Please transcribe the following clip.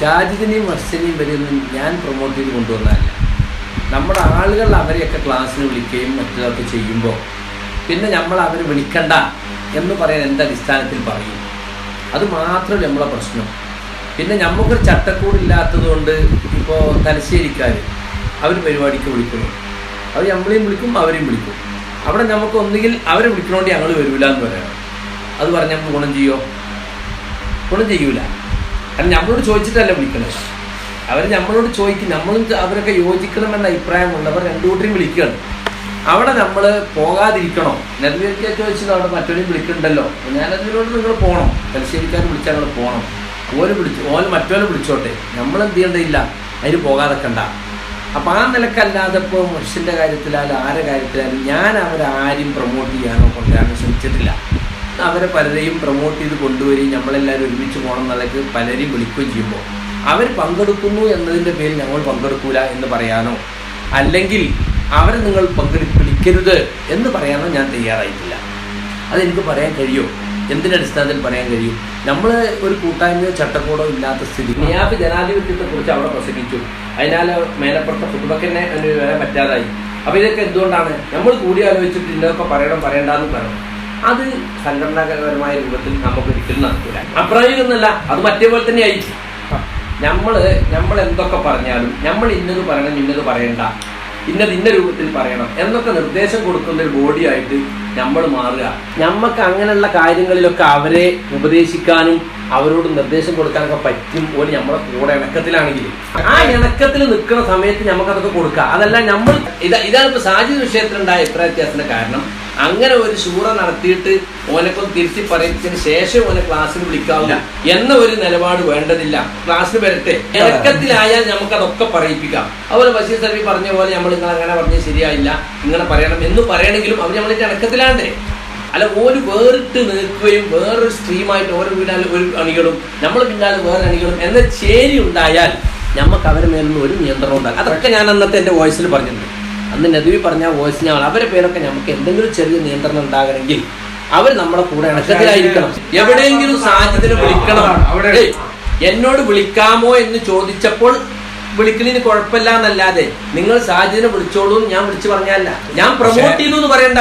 ഷാജിദിനെയും വർഷനെയും വരെയൊന്നും ഞാൻ പ്രൊമോട്ട് ചെയ്ത് കൊണ്ടുവന്നതല്ല. നമ്മുടെ ആളുകൾ അവരെയൊക്കെ ക്ലാസ്സിന് വിളിക്കുകയും മറ്റൊക്കെ ചെയ്യുമ്പോൾ പിന്നെ നമ്മൾ അവരെ വിളിക്കണ്ട എന്ന് പറയാൻ എന്റെ അടിസ്ഥാനത്തിൽ പറയും? അത് മാത്രമല്ല നമ്മളെ പ്രശ്നം. പിന്നെ നമുക്കൊരു ചട്ടക്കൂടില്ലാത്തത് കൊണ്ട് ഇപ്പോൾ തലശ്ശേരിക്കാർ അവർ പരിപാടിക്ക് വിളിക്കുന്നു. അവർ നമ്മളെയും വിളിക്കും അവരെയും വിളിക്കും. അവിടെ നമുക്ക് ഒന്നുകിൽ അവരെ വിളിക്കണോണ്ട് ഞങ്ങൾ വരില്ല എന്ന് പറയണം അത് പറഞ്ഞാൽ ഗുണം ചെയ്യോ? ഗുണം ചെയ്യൂല. കാരണം നമ്മളോട് ചോദിച്ചിട്ടല്ല വിളിക്കണത് അവർ നമ്മളോട് ചോദിക്കും നമ്മളും അവരൊക്കെ യോജിക്കണമെന്ന അഭിപ്രായമുള്ളവർ രണ്ടു കൂട്ടരും വിളിക്കുകയാണ്. അവിടെ നമ്മൾ പോകാതിരിക്കണോ? നെൽവേലിക്കാൻ ചോദിച്ചത് അവിടെ മറ്റൊരു വിളിക്കണ്ടല്ലോ? ഞാനതിനോട് നിങ്ങൾ പോകണം തലശ്ശേരിക്കാർ വിളിച്ചാൽ നിങ്ങൾ പോകണം ഓര് വിളിച്ചു ഓൽ മറ്റോലെ വിളിച്ചോട്ടെ. നമ്മൾ എന്ത് ചെയ്യേണ്ടതില്ല? അതിന് പോകാതെക്കണ്ട അപ്പം ആ നിലക്കല്ലാതെ ഇപ്പോൾ മനുഷ്യന്റെ കാര്യത്തിലായാലും ആരുടെ കാര്യത്തിലായാലും ഞാൻ അവരാരും പ്രൊമോട്ട് ചെയ്യാനോ കൊണ്ടുവരാനോ ശ്രമിച്ചിട്ടില്ല. അവരെ പലരെയും പ്രൊമോട്ട് ചെയ്ത് കൊണ്ടുവരികയും നമ്മളെല്ലാവരും ഒരുമിച്ച് പോകണം എന്നുള്ളത് പലരെയും വിളിക്കുകയും ചെയ്യുമ്പോൾ അവർ പങ്കെടുക്കുന്നു എന്നതിന്റെ പേരിൽ ഞങ്ങൾ പങ്കെടുക്കൂല എന്ന് പറയാനോ? അല്ലെങ്കിൽ അവരെ നിങ്ങൾ പങ്കെടുപ്പിക്കരുത് എന്ന് പറയാനോ ഞാൻ തയ്യാറായിട്ടില്ല. അതെനിക്ക് പറയാൻ കഴിയുമോ എന്തിന്റെ അടിസ്ഥാനത്തിൽ പറയാൻ കഴിയും? നമ്മൾ ഒരു കൂട്ടായ്മയോ ചട്ടക്കൂടോ ഇല്ലാത്ത സ്ഥിതി. നിയാബ് ജനാധിപത്യത്തെക്കുറിച്ച് അവിടെ പ്രസംഗിച്ചു. അതിനാൽ മേലപ്പുറത്തെ ഫുട്ബക്കനെ വരാൻ പറ്റാതായി. അപ്പോൾ ഇതൊക്കെ എന്തുകൊണ്ടാണ്? നമ്മൾ കൂടി ഇന്നതൊക്കെ പറയണം പറയണ്ടെന്ന് പറയണം. അത് സംഘടനാപരമായ രൂപത്തിൽ നമുക്ക് ഒരിക്കലും നടക്കില്ല അത് മറ്റേ പോലെ തന്നെ ആയി നമ്മൾ നമ്മൾ എന്തൊക്കെ പറഞ്ഞാലും നമ്മൾ ഇന്നത് പറയണം ഇന്നത് പറയണ്ട ഇന്നത് ഇന്ന രൂപത്തിൽ പറയണം എന്നൊക്കെ നിർദ്ദേശം കൊടുക്കുന്ന ഒരു ബോഡിയായിട്ട് നമ്മൾ മാറുക. നമുക്ക് അങ്ങനെയുള്ള കാര്യങ്ങളിലൊക്കെ അവരെ ഉപദേശിക്കാനും അവരോട് നിർദ്ദേശം കൊടുക്കാനൊക്കെ പറ്റും ഒരു നമ്മളെ കൂടെ ഇണക്കത്തിലാണെങ്കിൽ ആ ഇണക്കത്തിൽ നിൽക്കുന്ന സമയത്ത് നമുക്കതൊക്കെ കൊടുക്കാം. അതല്ല നമ്മൾ ഇതാ ഇതാണ് ഇപ്പൊ സാഹചര്യ വിഷയത്തിലുണ്ടായ അഭിപ്രായ വ്യത്യാസത്തിന്റെ കാരണം. അങ്ങനെ ഒരു ശൂറ നടത്തിയിട്ട് ഓനെക്കൊന്ന് തിരുത്തി പറയത്തിന് ശേഷം ഓനെ ക്ലാസ്സിൽ വിളിക്കാവില്ല എന്ന ഒരു നിലപാട് വേണ്ടതില്ല. ക്ലാസ്സിന് വരട്ടെ. ഇറക്കത്തിലായാൽ നമുക്ക് അതൊക്കെ പറയിപ്പിക്കാം. അതുപോലെ ബഷീർ സർവി പറഞ്ഞ പോലെ നമ്മൾ നിങ്ങൾ അങ്ങനെ പറഞ്ഞ് ശരിയായില്ല. ഇങ്ങനെ പറയണം എന്ന് പറയണമെങ്കിലും അവർ നമ്മളിന്റെ ഇറക്കത്തിലാണ്ടേ അല്ല ഒരു വേറിട്ട് നിൽക്കുകയും വേറൊരു സ്ട്രീമായിട്ട് ഓരോ പിന്നാലെ ഒരു അണികളും നമ്മൾ പിന്നാലെ വേറെ അണികളും എന്ന ചേരി ഉണ്ടായാൽ നമുക്ക് അവരുടെ മേലൊന്നും ഒരു നിയന്ത്രണം ഉണ്ടാകും. അതൊക്കെ ഞാൻ അന്നത്തെ എന്റെ വോയിസിൽ പറഞ്ഞിട്ടുണ്ട്. അന്ന് നദുവി പറഞ്ഞ വോയിസിനെ അവരുടെ അവരെ പേരൊക്കെ നമുക്ക് എന്തെങ്കിലും ചെറിയ നിയന്ത്രണം ഉണ്ടാകണമെങ്കിൽ അവർ നമ്മുടെ കൂടെ ഇണക്കത്തിലായിരിക്കണം. എവിടെയെങ്കിലും സാഹചര്യത്തിൽ വിളിക്കണം. എന്നോട് വിളിക്കാമോ എന്ന് ചോദിച്ചപ്പോൾ വിളിക്കലിന് കുഴപ്പമില്ല എന്നല്ലാതെ നിങ്ങൾ സാഹചര്യം വിളിച്ചോളൂ ഞാൻ വിളിച്ചു പറഞ്ഞല്ല ഞാൻ പ്രൊമോട്ട് ചെയ്തു എന്ന് പറയണ്ട.